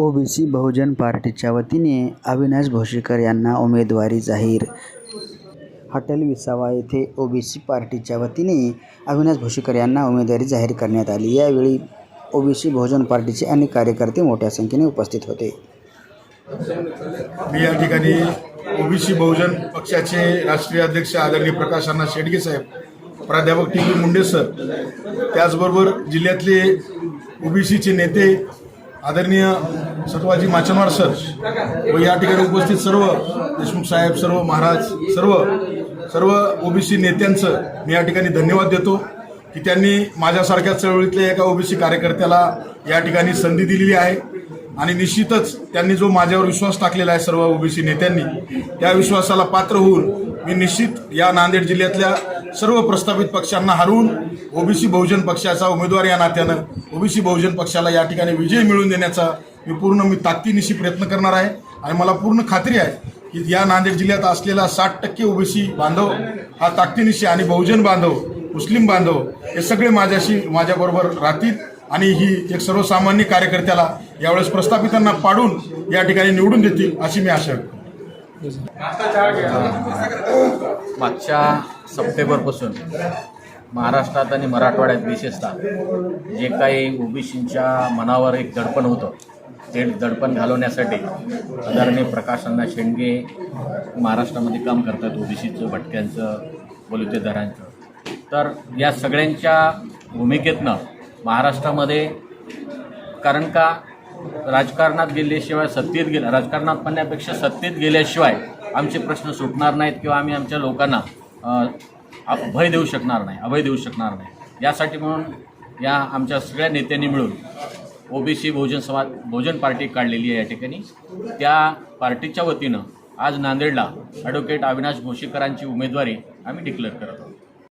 OBC बहुजन पार्टीच्या वतीने अविनाश भोशीकर यांना उमेदवारी जाहीर. हॉटेल विसावा येथे ओबीसी पार्टीच्या वतीने अविनाश भोशीकर यांना उमेदवारी जाहीर करण्यात आली. यावेळी ओबीसी बहुजन पार्टीचे अनेक कार्यकर्ते मोठ्या संख्येने उपस्थित होते. मी या ठिकाणी ओबीसी बहुजन पक्षाचे राष्ट्रीय अध्यक्ष आदरणीय प्रकाश अण्णा शेडगे साहेब प्राध्यापक टी पी मुंडे सर त्याचबरोबर जिल्ह्यातले ओबीसीचे नेते आदरणीय सटवाजी माचनवाड सर व या ठिकाणी उपस्थित सर्व देशमुख साहेब सर्व महाराज सर्व सर्व ओबीसी नेत्यांचं मी या ठिकाणी धन्यवाद देतो की त्यांनी माझ्यासारख्या चळवळीतल्या एका ओबीसी कार्यकर्त्याला या ठिकाणी संधी दिलेली आहे. आणि निश्चितच त्यांनी जो माझ्यावर विश्वास टाकलेला आहे सर्व ओबीसी नेत्यांनी त्या विश्वासाला पात्र होऊन मी निश्चित या नांदेड जिल्ह्यातल्या सर्व प्रस्थापित पक्षांना हरवून ओबीसी बहुजन पक्षाचा उमेदवार या नात्यानं ओबीसी बहुजन पक्षाला या ठिकाणी विजय मिळवून देण्याचा मी पूर्ण मी ताकदीनिशी प्रयत्न करणार आहे. आणि मला पूर्ण खात्री आहे की या नांदेड जिल्ह्यात असलेला साठ टक्के ओबीसी बांधव हा ताकदीनिशी आणि बहुजन बांधव मुस्लिम बांधव हे सगळे माझ्याशी माझ्याबरोबर राहतील. आणि ही एक सर्वसामान्य कार्यकर्त्याला यावेळेस प्रस्थापितांना पाडून या ठिकाणी निवडून देतील अशी मी आशा व्यक्त मागच्या सप्टेंबरपासून महाराष्ट्रात आणि मराठवाड्यात विशेषतः जे काही ओबीसींच्या मनावर एक दडपण होतं ते दडपण घालवण्यासाठी आदरणीय प्रकाश अण्णा शेंडगे महाराष्ट्रामध्ये काम करतात ओबीसीचं भटक्यांचं बलुतेदारांचं. तर या सगळ्यांच्या भूमिकेतनं महाराष्ट्रामध्ये कारण का राजकारणात गेल्याशिवाय सत्तेत गेल्या राजकारणात म्हणण्यापेक्षा सत्तेत गेल्याशिवाय आमचे प्रश्न सुटणार नाहीत किंवा आम्ही आमच्या लोकांना भय अभय देऊ शकणार नाही अभय देऊ शकणार नाही. यासाठी म्हणून या आमच्या सगळ्या नेत्यांनी मिळून ओबीसी बहुजन समाज बहुजन पार्टी काढलेली आहे या ठिकाणी. त्या पार्टीच्या वतीनं आज नांदेडला ॲडव्होकेट अविनाश भोशीकरांची उमेदवारी आम्ही डिक्लेअर करत आहोत.